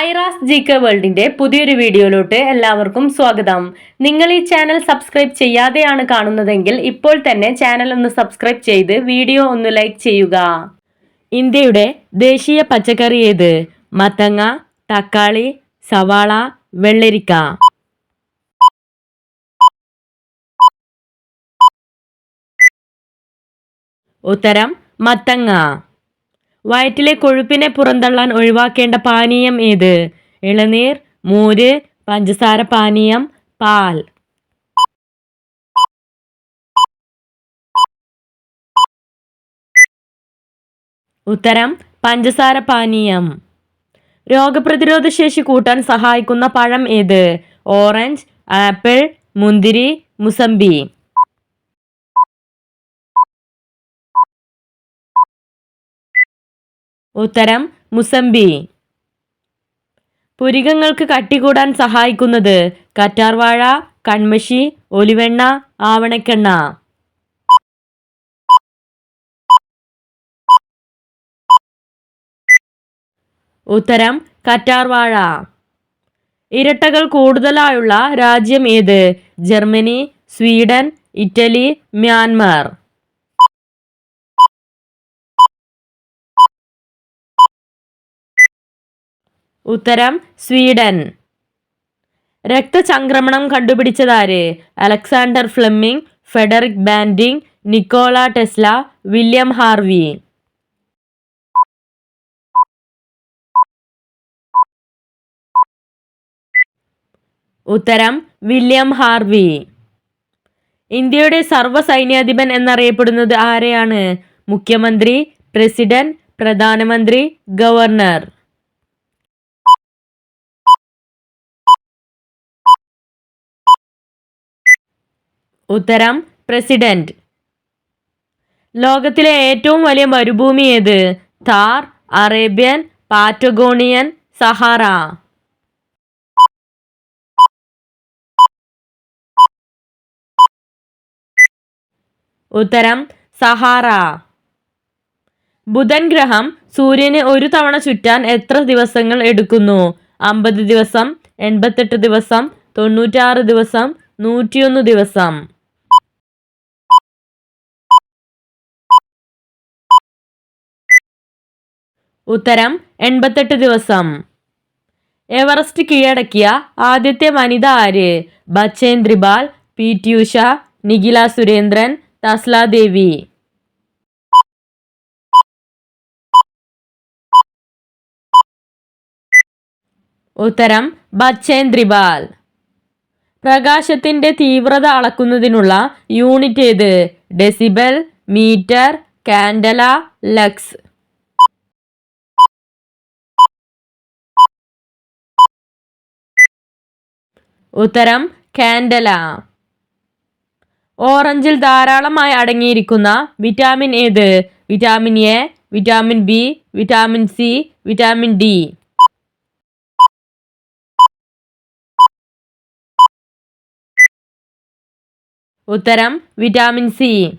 Aira's G K വേൾഡിന്റെ പുതിയൊരു വീഡിയോയിലോട്ട് എല്ലാവർക്കും സ്വാഗതം. നിങ്ങൾ ഈ ചാനൽ സബ്സ്ക്രൈബ് ചെയ്യാതെയാണ് കാണുന്നതെങ്കിൽ ഇപ്പോൾ തന്നെ ചാനൽ ഒന്ന് സബ്സ്ക്രൈബ് ചെയ്ത് വീഡിയോ ഒന്ന് ലൈക്ക് ചെയ്യുക. ഇന്ത്യയുടെ ദേശീയ പച്ചക്കറി ഏത്? മത്തങ്ങ തക്കാളി സവാള വെള്ളരിക്ക. ഉത്തരം മത്തങ്ങ. വയറ്റിലെ കൊഴുപ്പിനെ പുറന്തള്ളാൻ ഒഴിവാക്കേണ്ട പാനീയം ഏത്? ഇളനീർ മോര് പഞ്ചസാര പാനീയം പാൽ. ഉത്തരം പഞ്ചസാര പാനീയം. രോഗപ്രതിരോധ ശേഷി കൂട്ടാൻ സഹായിക്കുന്ന പഴം ഏത്? ഓറഞ്ച് ആപ്പിൾ മുന്തിരി മുസമ്പി. ഉത്തരം മുസംബി. പുരികങ്ങൾക്ക് കട്ടികൂടാൻ സഹായിക്കുന്നത് കറ്റാർവാഴ കൺമഷി ഒലിവെണ്ണ ആവണക്കെണ്ണ. ഉത്തരം കറ്റാർവാഴ. ഇരട്ടകൾ കൂടുതലായുള്ള രാജ്യം ഏത്? Germany Sweden Italy Myanmar. ഉത്തരം സ്വീഡൻ. രക്തചംക്രമണം കണ്ടുപിടിച്ചതാര്? Alexander Fleming Frederick Banting Nikola Tesla William Harvey. ഉത്തരം വില്യം ഹാർവി. ഇന്ത്യയുടെ സർവസൈന്യാധിപൻ എന്നറിയപ്പെടുന്നത് ആരെയാണ്? മുഖ്യമന്ത്രി പ്രസിഡന്റ് പ്രധാനമന്ത്രി ഗവർണർ. ഉത്തരം പ്രസിഡന്റ്. ലോകത്തിലെ ഏറ്റവും വലിയ മരുഭൂമി ഏത്? Thar Arabian Patagonian Sahara. ഉത്തരം സഹാറ. ബുധൻ ഗ്രഹം സൂര്യന് ഒരു തവണ ചുറ്റാൻ എത്ര ദിവസങ്ങൾ എടുക്കുന്നു? അമ്പത് ദിവസം എൺപത്തെട്ട് ദിവസം തൊണ്ണൂറ്റാറ് ദിവസം നൂറ്റിയൊന്ന് ദിവസം. ഉത്തരം എൺപത്തെട്ട് ദിവസം. എവറസ്റ്റ് കീഴടക്കിയ ആദ്യത്തെ വനിത ആര്? ബച്ചേന്ദ്രിബാൽ പി. ടി ഉഷ നിഖില സുരേന്ദ്രൻ തസ്ല ദേവി. ഉത്തരം ബച്ചേന്ദ്രിബാൽ പ്രകാശത്തിന്റെ തീവ്രത അളക്കുന്നതിനുള്ള യൂണിറ്റ് ഏത്? Decibel meter candela lux. ഉത്തരം കാൻഡല. ഓറഞ്ചിൽ ധാരാളമായി അടങ്ങിയിരിക്കുന്ന വിറ്റാമിൻ ഏത്? Vitamin A vitamin B vitamin C vitamin D. ഉത്തരം വിറ്റാമിൻ സി.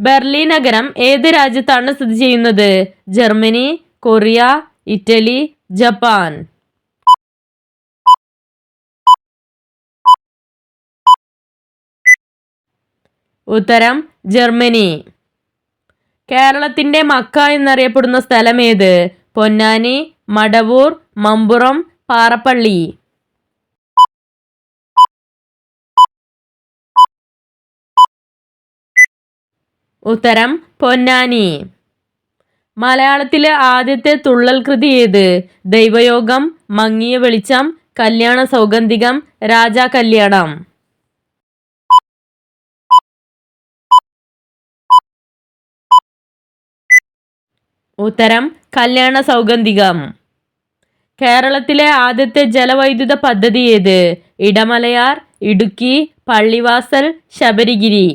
ബെർലി നഗരം ഏത് രാജ്യത്താണ് സ്ഥിതി ചെയ്യുന്നത്? Germany Korea Italy Japan. ഉത്തരം ജർമ്മനി. കേരളത്തിന്റെ മക്ക എന്നറിയപ്പെടുന്ന സ്ഥലം ഏത് പൊന്നാനി മടവൂർ മമ്പുറം പാറപ്പള്ളി. ഉത്തരം പൊന്നാനി. മലയാളത്തിലെ ആദ്യത്തെ തുള്ളൽ കൃതി ഏത്? ദൈവയോഗം മങ്ങിയ വെളിച്ചം കല്യാണ സൗഗന്ധികം രാജാ കല്യാണം. ഉത്തരം കല്യാണ സൗഗന്ധികം കേരളത്തിലെ ആദ്യത്തെ ജലവൈദ്യുത പദ്ധതി ഏത്? ഇടമലയാർ ഇടുക്കി പള്ളിവാസൽ ശബരിഗിരി.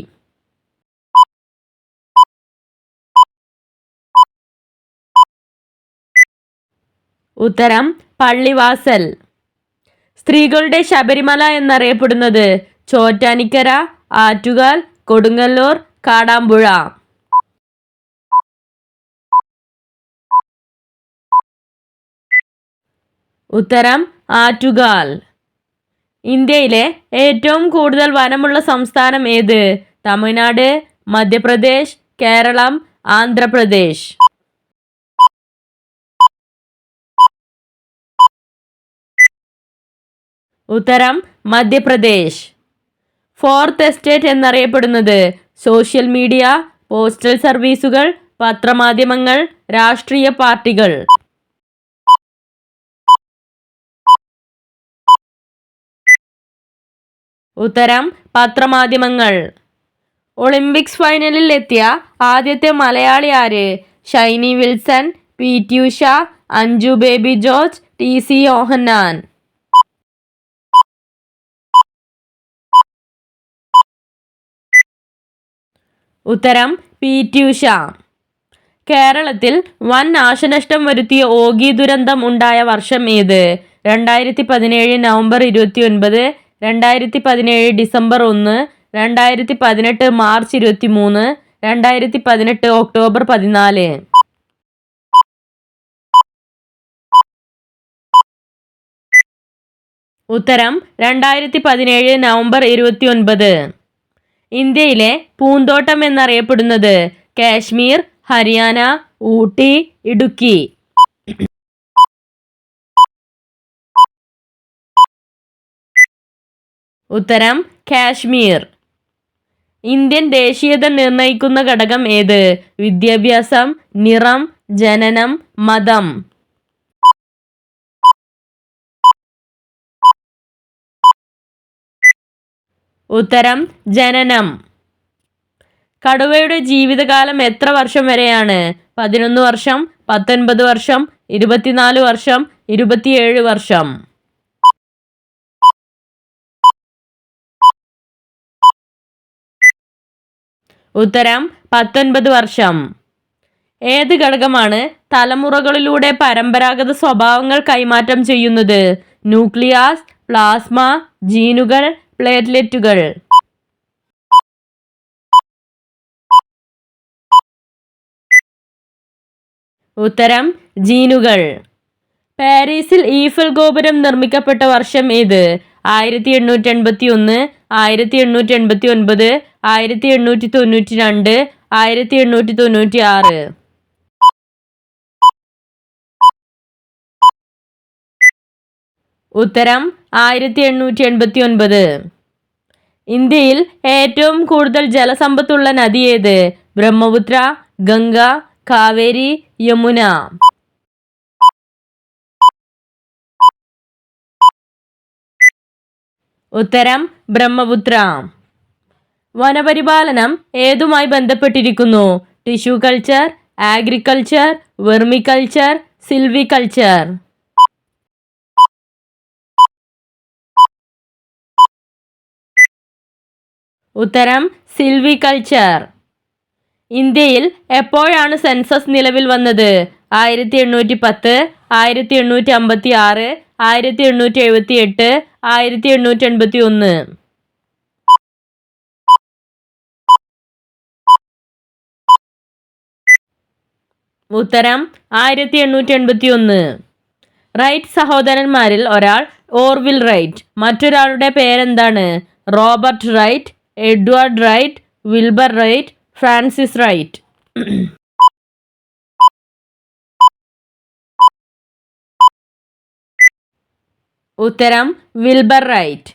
ഉത്തരം പള്ളിവാസൽ. സ്ത്രീകളുടെ ശബരിമല എന്നറിയപ്പെടുന്നത് ചോറ്റാനിക്കര ആറ്റുകാൽ കൊടുങ്ങല്ലൂർ കാടാമ്പുഴ. ഉത്തരം ആറ്റുകാൽ. ഇന്ത്യയിലെ ഏറ്റവും കൂടുതൽ വനമുള്ള സംസ്ഥാനം ഏത്? തമിഴ്നാട് മധ്യപ്രദേശ് കേരളം ആന്ധ്രാപ്രദേശ്. ഉത്തരം മധ്യപ്രദേശ്. ഫോർത്ത് എസ്റ്റേറ്റ് എന്നറിയപ്പെടുന്നത് സോഷ്യൽ മീഡിയ പോസ്റ്റൽ സർവീസുകൾ പത്രമാധ്യമങ്ങൾ രാഷ്ട്രീയ പാർട്ടികൾ. ഉത്തരം പത്രമാധ്യമങ്ങൾ. ഒളിമ്പിക്സ് ഫൈനലിൽ എത്തിയ ആദ്യത്തെ മലയാളി ആര്? Shiny Wilson P T Usha Anju Bobby George T C Yohannan. ഉത്തരം പി ടി ഉഷ. കേരളത്തിൽ വൻ നാശനഷ്ടം വരുത്തിയ ഓഗി ദുരന്തം ഉണ്ടായ വർഷം ഏത്? രണ്ടായിരത്തി പതിനേഴ് നവംബർ ഇരുപത്തി ഒൻപത് രണ്ടായിരത്തി പതിനേഴ് ഡിസംബർ ഒന്ന് രണ്ടായിരത്തി പതിനെട്ട് മാർച്ച് ഇരുപത്തി മൂന്ന് രണ്ടായിരത്തി പതിനെട്ട് ഒക്ടോബർ പതിനാല്. ഉത്തരം രണ്ടായിരത്തി പതിനേഴ് നവംബർ ഇരുപത്തി ഒൻപത് ഇന്ത്യയിലെ പൂന്തോട്ടം എന്നറിയപ്പെടുന്നത് കാശ്മീർ ഹരിയാന ഊട്ടി ഇടുക്കി. ഉത്തരം കാശ്മീർ. ഇന്ത്യൻ ദേശീയത നിർണയിക്കുന്ന ഘടകം ഏത്? വിദ്യാഭ്യാസം നിറം ജനനം മതം. ഉത്തരം ജനനം. കടുവയുടെ ജീവിതകാലം എത്ര വർഷം വരെയാണ്? പതിനൊന്ന് വർഷം പത്തൊൻപത് വർഷം ഇരുപത്തിനാല് വർഷം ഇരുപത്തിയേഴ് വർഷം. ഉത്തരം പത്തൊൻപത് വർഷം. ഏത് ഘടകമാണ് തലമുറകളിലൂടെ പരമ്പരാഗത സ്വഭാവങ്ങൾ കൈമാറ്റം ചെയ്യുന്നത്? ന്യൂക്ലിയാസ് പ്ലാസ്മ ജീനുകൾ പ്ലേറ്റ്ലെറ്റുകൾ. ഉത്തരം ജീനുകൾ. പാരീസിൽ ഈഫൽ ഗോപുരം നിർമ്മിക്കപ്പെട്ട വർഷം ഏത്? ആയിരത്തി എണ്ണൂറ്റി എൺപത്തി ഒന്ന് ആയിരത്തി എണ്ണൂറ്റി എൺപത്തി ഒൻപത് ആയിരത്തി എണ്ണൂറ്റി തൊണ്ണൂറ്റി രണ്ട് ആയിരത്തി എണ്ണൂറ്റി തൊണ്ണൂറ്റി ആറ് ഉത്തരം ആയിരത്തി എണ്ണൂറ്റി എൺപത്തി ഒൻപത് ഇന്ത്യയിൽ ഏറ്റവും കൂടുതൽ ജലസമ്പത്തുള്ള നദി ഏത്? ബ്രഹ്മപുത്ര ഗംഗ കാവേരി യമുന. ഉത്തരം ബ്രഹ്മപുത്ര. വനപരിപാലനം ഏതുമായി ബന്ധപ്പെട്ടിരിക്കുന്നു? Tissue culture agriculture vermiculture silviculture. ഉത്തരം സിൽവികൾച്ചർ. ഇന്ത്യയിൽ എപ്പോഴാണ് സെൻസസ് നിലവിൽ വന്നത്? ആയിരത്തി എണ്ണൂറ്റി പത്ത് ആയിരത്തി എണ്ണൂറ്റി അമ്പത്തി ആറ് ആയിരത്തി എണ്ണൂറ്റി എഴുപത്തി എട്ട് ആയിരത്തി എണ്ണൂറ്റി എൺപത്തി ഒന്ന് ഉത്തരം ആയിരത്തി എണ്ണൂറ്റി എൺപത്തി ഒന്ന് റൈറ്റ് സഹോദരന്മാരിൽ ഒരാൾ ഓർവിൽ റൈറ്റ് മറ്റൊരാളുടെ പേരെന്താണ്? Robert Wright Edward Wright Wilbur Wright Francis Wright. ഉത്തരം വിൽബർ റൈറ്റ്.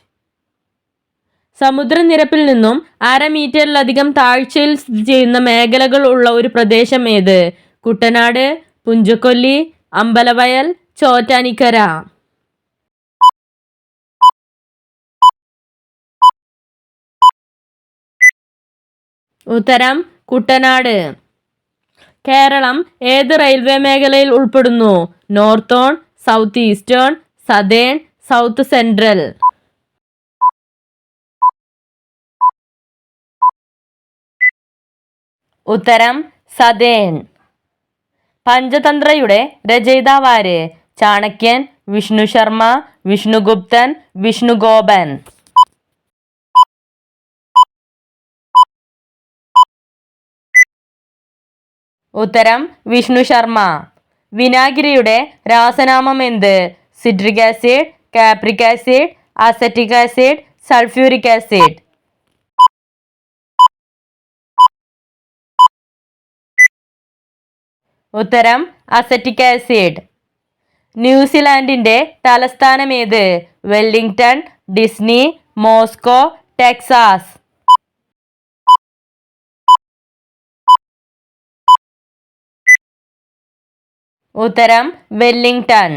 സമുദ്രനിരപ്പിൽ നിന്നും അര മീറ്ററിലധികം താഴ്ചയിൽ സ്ഥിതി ചെയ്യുന്ന മേഖലകൾ ഉള്ള ഒരു പ്രദേശം ഏത്? കുട്ടനാട് പുഞ്ചക്കൊല്ലി അമ്പലവയൽ ചോറ്റാനിക്കര. ഉത്തരം കുട്ടനാട്. കേരളം ഏത് റെയിൽവേ മേഖലയിൽ ഉൾപ്പെടുന്നു? Northern south eastern southern south central. ഉത്തരം സതേൺ. പഞ്ചതന്ത്രയുടെ രചയിതാവാര് ചാണക്യൻ വിഷ്ണു ശർമ്മ വിഷ്ണുഗുപ്തൻ വിഷ്ണുഗോപൻ. ഉത്തരം വിഷ്ണു ശർമ്മ. വിനാഗിരിയുടെ രാസനാമം എന്ത്? Citric acid capric acid acetic acid sulphuric acid. ഉത്തരം അസറ്റിക് ആസിഡ്. ന്യൂസിലാൻഡിന്റെ തലസ്ഥാനം ഏത് വെല്ലിംഗ്ടൺ ഡിസ്നി മോസ്കോ ടെക്സാസ്. ഉത്തരം വെല്ലിംഗ്ടൺ.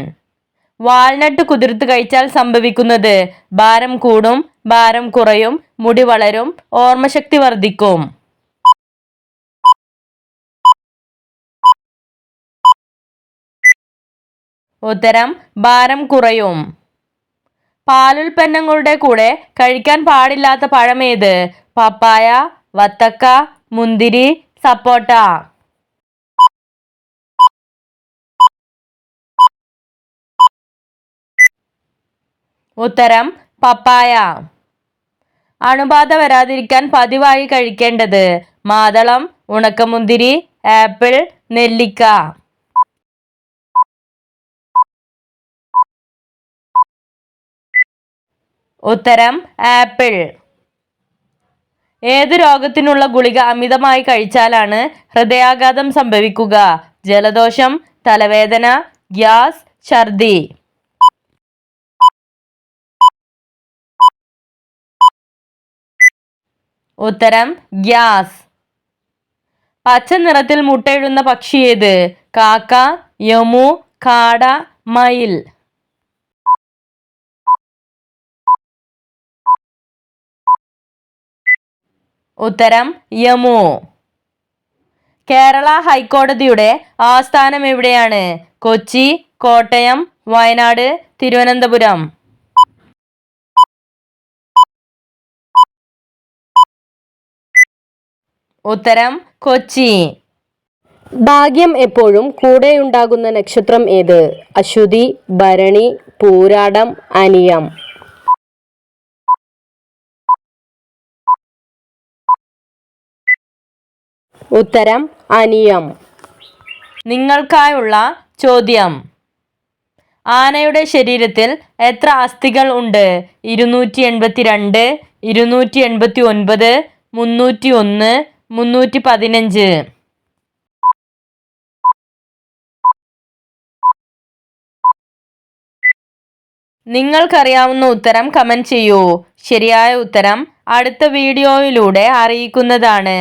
വാൾനട്ട് കുതിർത്ത് കഴിച്ചാൽ സംഭവിക്കുന്നത് ഭാരം കൂടും ഭാരം കുറയും മുടി വളരും ഓർമ്മശക്തി വർദ്ധിക്കും. ഉത്തരം ഭാരം കുറയും. പാലുൽപ്പന്നങ്ങളുടെ കൂടെ കഴിക്കാൻ പാടില്ലാത്ത പഴമേത്? പപ്പായ വത്തക്ക മുന്തിരി സപ്പോട്ട. ഉത്തരം പപ്പായ. അണുബാധ വരാതിരിക്കാൻ പതിവായി കഴിക്കേണ്ടത് മാതളം ഉണക്കമുന്തിരി ആപ്പിൾ നെല്ലിക്ക. ഉത്തരം ആപ്പിൾ. ഏത് രോഗത്തിനുള്ള ഗുളിക അമിതമായി കഴിച്ചാലാണ് ഹൃദയാഘാതം സംഭവിക്കുക? ജലദോഷം തലവേദന ഗ്യാസ് ഛർദി. ഉത്തരം ഗ്യാസ്. പച്ച നിറത്തിൽ മുട്ടയിടുന്ന പക്ഷി ഏത്? കാക്ക യമു കാട മയിൽ. ഉത്തരം യമു. കേരള ഹൈക്കോടതിയുടെ ആസ്ഥാനം എവിടെയാണ്? കൊച്ചി കോട്ടയം വയനാട് തിരുവനന്തപുരം. ഉത്തരം കൊച്ചി. ഭാഗ്യം എപ്പോഴും കൂടെയുണ്ടാകുന്ന നക്ഷത്രം ഏത്? അശ്വതി ഭരണി പൂരാടം അനിയം. ഉത്തരം അനിയം. നിങ്ങൾക്കായുള്ള ചോദ്യം. ആനയുടെ ശരീരത്തിൽ എത്ര അസ്ഥികൾ ഉണ്ട്? ഇരുന്നൂറ്റി എൺപത്തി രണ്ട് ഇരുന്നൂറ്റി എൺപത്തി ഒൻപത് മുന്നൂറ്റി ഒന്ന് മുന്നൂറ്റി പതിനഞ്ച് നിങ്ങൾക്കറിയാവുന്ന ഉത്തരം കമന്റ് ചെയ്യൂ. ശരിയായ ഉത്തരം അടുത്ത വീഡിയോയിലൂടെ അറിയിക്കുന്നതാണ്.